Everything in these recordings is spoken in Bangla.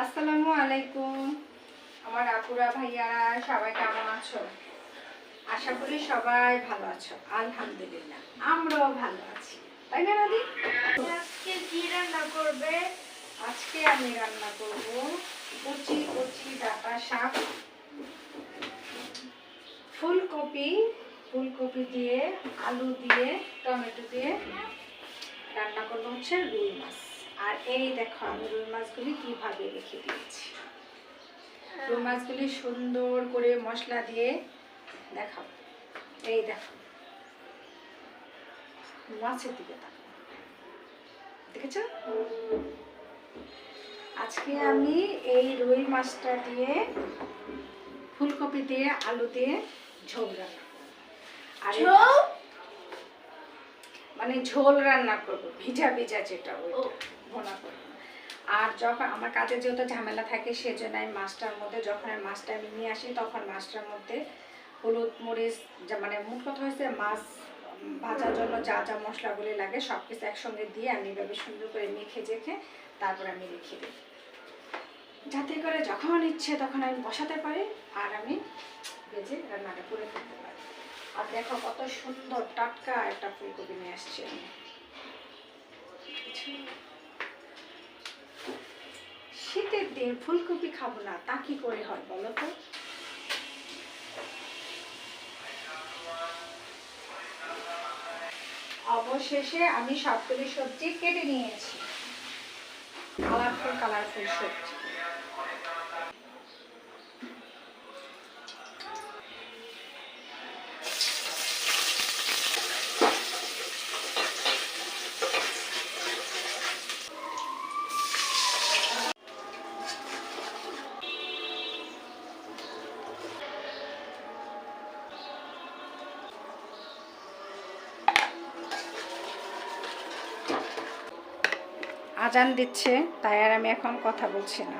আসসালামু আলাইকুম। আমার আপুরা ভাইয়ারা সবাই কেমন আছো? আশা করি সবাই ভালো আছো। আলহামদুলিল্লাহ আমরাও ভালো আছি। তাই না দাদি আজকে কি রান্না করবে? আজকে আমি রান্না করব কচি কচি ডাটা শাক। ফুলকপি ফুলকপি দিয়ে আলু দিয়ে টমেটো দিয়ে রান্না করব হচ্ছে রুই মাছ। এই দেখো আমি রুই মাছগুলি কীভাবে রেখে দিয়েছি। রুই মাছগুলি সুন্দর করে মশলা দিয়ে দেখাও। এই দেখো। মাছের দিকে তাকাও। দেখেছ? আজকে আমি এই রুই মাছটা দিয়ে ফুলকপি দিয়ে আলু দিয়ে ঝোল রান্না আর? মানে ঝোল রান্না করব ভিজা ভিজা যেটা। ওইটা ভোনা করব। আর যখন আমার কাজে যেহেতু ঝামেলা থাকে সেজন্য আমি মাছটার মধ্যে যখন আমি মাছটা আমি নিয়ে আসি তখন মাছটার মধ্যে হলুদ মরিচ যা মানে মোট কথা হয়েছে মাছ ভাজার জন্য যা যা মশলাগুলি লাগে সব কিছু একসঙ্গে দিয়ে আমি এভাবে সুন্দর করে মেখে জেখে তারপর আমি রেখে দিই। যাতে করে যখন ইচ্ছে তখন আমি বসাতে পারি আর আমি ভেজে রান্নাটা করে ফেলতে পারি। আর দেখো কত সুন্দর টাটকা একটা ফুলকপি নিয়ে আসছি আমি। শীতের দিন ফুলকপি খাব না, তা কি করে হয় বলো তো? অবশেষে আমি সবগুলি সবজি কেটে নিয়েছি। কালারফুল কালারফুল সবজি। আজান দিচ্ছে, তাই আর আমি এখন কথা বলছি না।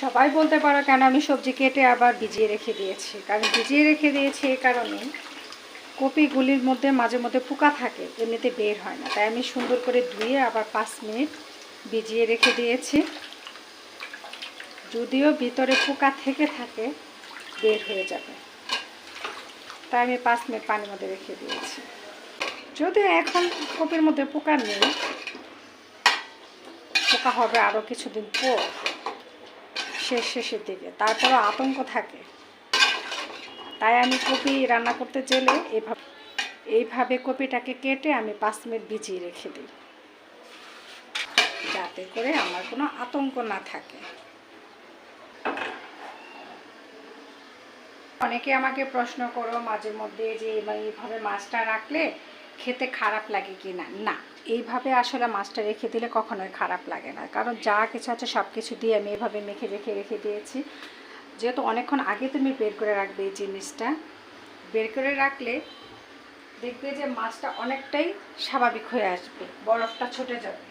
সবাই বলতে পারো কেন আমি সবজি কেটে আবার ভিজিয়ে রেখে দিয়েছি। কারণ ভিজিয়ে রেখে দিয়েছি এই কারণে কপিগুলির মধ্যে মাঝে মধ্যে পোকা থাকে, এমনিতে বের হয় না। তাই আমি সুন্দর করে ধুয়ে আবার পাঁচ মিনিট ভিজিয়ে রেখে দিয়েছি। যদিও ভিতরে পোকা থেকে থাকে বের হয়ে যাবে। তাই আমি পাঁচ মিনিট পানির মধ্যে রেখে দিয়েছি। যদিও এখন কপির মধ্যে পোকা নেই, পোকা হবে আরও কিছুদিন পর, শেষ শেষের দিকে। তারপরও আতঙ্ক থাকে। তাই আমি কপি রান্না করতে গেলে এইভাবে এইভাবে কপিটাকে কেটে আমি পাঁচ মিনিট ভিজিয়ে রেখে দিই। যাতে করে আমার কোনো আতঙ্ক না থাকে। অনেকে আমাকে প্রশ্ন করো মাঝে মধ্যে যে এইভাবে মাছটা রাখলে খেতে খারাপ লাগে কি না না, এইভাবে আসলে মাছটা রেখে দিলে কখনোই খারাপ লাগে না। কারণ যা কিছু আছে সব কিছু দিয়ে আমি এভাবে মেখে, রেখে রেখে দিয়েছি। যেহেতু অনেকক্ষণ আগে তুমি বের করে রাখবে এই জিনিসটা। বের করে রাখলে দেখবে যে মাছটা অনেকটাই স্বাভাবিক হয়ে আসবে, বরফটা ছুটে যাবে।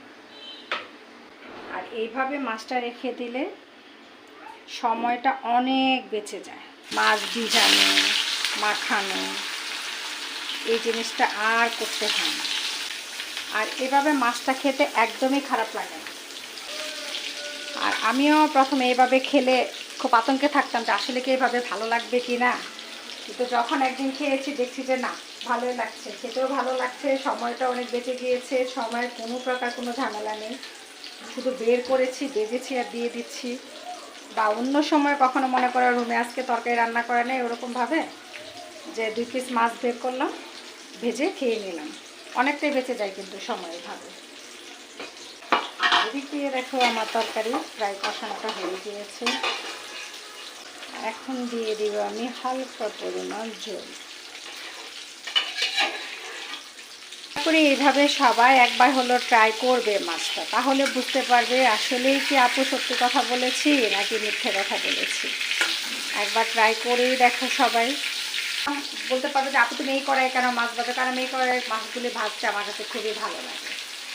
আর এইভাবে মাছটা রেখে দিলে সময়টা অনেক বেঁচে যায়। মাছ ভিজানো, মাখানো, এই জিনিসটা আর করতে হয় না। আর এভাবে মাছটা খেতে একদমই খারাপ লাগে না। আর আমিও প্রথমে এভাবে খেলে খুব আতঙ্কে থাকতাম যে আসলে কি এভাবে ভালো লাগবে কি না। কিন্তু যখন একদিন খেয়েছি, দেখছি যে না, ভালোই লাগছে। খেতেও ভালো লাগছে, সময়টা অনেক বেঁচে গিয়েছে, সময়ের কোনো প্রকার কোনো ঝামেলা নেই। শুধু বের করেছি, বেজেছি আর দিয়ে দিচ্ছি। বা অন্য সময় কখনো মনে করো রুমে আজকে তরকারি রান্না করে নেই ওরকমভাবে যে দুই পিস মাছ বের করলাম, ভেজে খেয়ে নিলাম। অনেকটাই বেঁচে যায় কিন্তু সময় ভাবে। এদিক দিয়ে দেখো আমার তরকারি প্রায় কষানোটা হয়ে গিয়েছে। এখন দিয়ে দিব আমি হালকা পরিমাণ ঝোল। করে এইভাবে সবাই একবার হলো ট্রাই করবে মাছটা। তাহলে বুঝতে পারবে আসলেই কি আপু সত্যি কথা বলেছি নাকি মিথ্যে কথা বলেছি। একবার ট্রাই করেই দেখো সবাই। বলতে পারবে যে, আপু, তুমি এই করাই কেন মাছ ভাজো? কারণ এই করাই মাছগুলি ভাজছে আমার কাছে খুবই ভালো লাগে।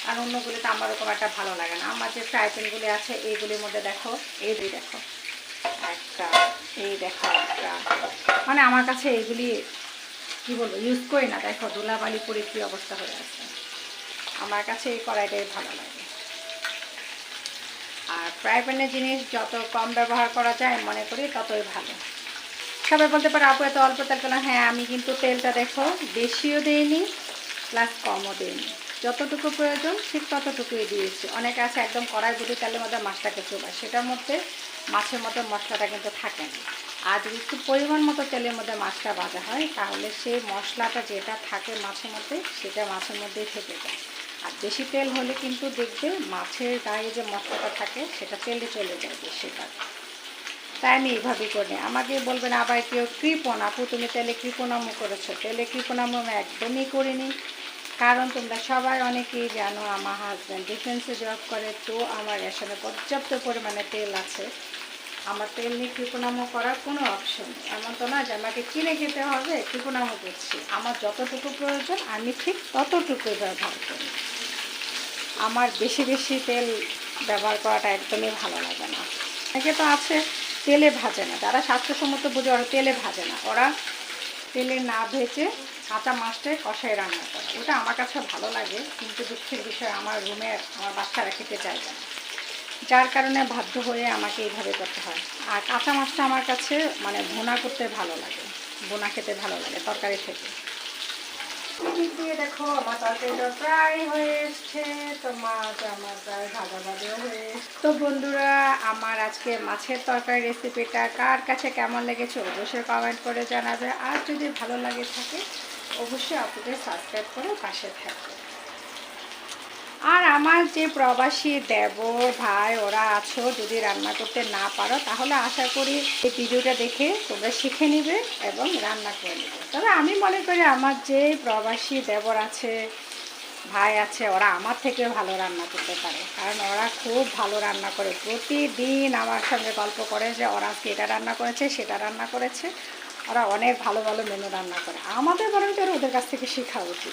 আর অন্যগুলি তো আমার ওরকম একটা ভালো লাগে না। আমার যে ফ্রাই প্যানগুলি আছে, এইগুলির মধ্যে দেখো, এই দুই দেখো, একটা, এই দেখো একটা। মানে আমার কাছে এইগুলি কী বলব ইউজ করি না। দেখো, ধুলাবালি পরে কী অবস্থা হয়ে আছে। আমার কাছে এই কড়াইটাই ভালো লাগে। আর ফ্রাই প্যানের জিনিস যত কম ব্যবহার করা যায়, মনে করি ততই ভালো। সবাই বলতে পারে, আপু, এত অল্প তেল কেন? হ্যাঁ আমি কিন্তু তেলটা দেখো, বেশিও দিইনি প্লাস কমও দিইনি। যতটুকু প্রয়োজন, ঠিক ততটুকুই দিয়েছি। অনেকে আছে একদম কড়াই বুটি তেলের মধ্যে মাছটাকে চোবায়। সেটার মধ্যে মাছের মধ্যে মশলাটা কিন্তু থাকে না। আর যদি একটু পরিমাণ মতো তেলের মধ্যে মাছটা ভাজা হয়, তাহলে সেই মশলাটা যেটা থাকে মাছের মধ্যে, সেটা মাছের মধ্যেই থেকে যায়। আর বেশি তেল হলে কিন্তু দেখবে মাছের গায়ে যে মশলাটা থাকে, সেটা তেলে চলে যায় বেশিরভাগ। তাই আমি এইভাবেই করি। আমাকে বলবেন, আবার কেউ কৃপণ, আপু তুমি তেলে কৃপণামো করেছ। তেলে কৃপণামো আমি একদমই করিনি। কারণ তোমরা সবাই অনেকেই জানো, আমার হাজব্যান্ড ডিফেন্সে জব করে, তো আমার রেশনে পর্যাপ্ত পরিমাণে তেল আছে। আমার তেল নিয়ে কৃপণামো করার কোনো অপশন এমন তো না যে আমাকে কিনে খেতে হবে, কৃপণামো করছি। আমার যতটুকু প্রয়োজন, আমি ঠিক ততটুকুই ব্যবহার করি। আমার বেশি বেশি তেল ব্যবহার করাটা একদমই ভালো লাগে না। অনেকে তো আছে, তেলে ভাজে না। যারা স্বাস্থ্যসম্মত বুঝে, ওরা তেলে ভাজে না। ওরা তেলে না ভেজে কাঁচা মাছটাই কষায় রান্না করে। ওটা আমার কাছে ভালো লাগে, কিন্তু দুঃখের বিষয়, আমার রুমে আমার বাচ্চারা খেতে চাইবে না। যার কারণে বাধ্য হয়ে আমাকে এইভাবে করতে হয়। আর কাঁচা মাছটা আমার কাছে মানে ভুনা করতে ভালো লাগে বোনা খেতে ভালো লাগে তরকারি থেকে দিয়ে দেখো আমার তরকারিটা প্রায় হয়ে এসছে তো মাছ আমার প্রায় ভাজা ভাজাও হয়ে। তো বন্ধুরা আমার আজকে মাছের তরকারি রেসিপিটা কার কাছে কেমন লেগেছে অবশ্যই কমেন্ট করে জানাবে। আর যদি ভালো লাগে থাকে অবশ্যই আপনাদের সাবস্ক্রাইব করে পাশে থাকবে। আর আমার যে প্রবাসী দেব ভাই, ওরা আছো, যদি রান্না করতে না পারো, তাহলে আশা করি এই ভিডিওটা দেখে তোমরা শিখে নিবে এবং রান্না করে নেবে। তবে আমি মনে করি আমার যে প্রবাসী দেবর আছে, ভাই আছে, ওরা আমার থেকে ভালো রান্না করতে পারে। কারণ ওরা খুব ভালো রান্না করে। প্রতিদিন আমার সঙ্গে গল্প করে যে ওরা এটা রান্না করেছে, সেটা রান্না করেছে। ওরা অনেক ভালো ভালো মেনু রান্না করে। আমাদের বরং ওরা ওদের কাছ থেকে শেখা উচিত।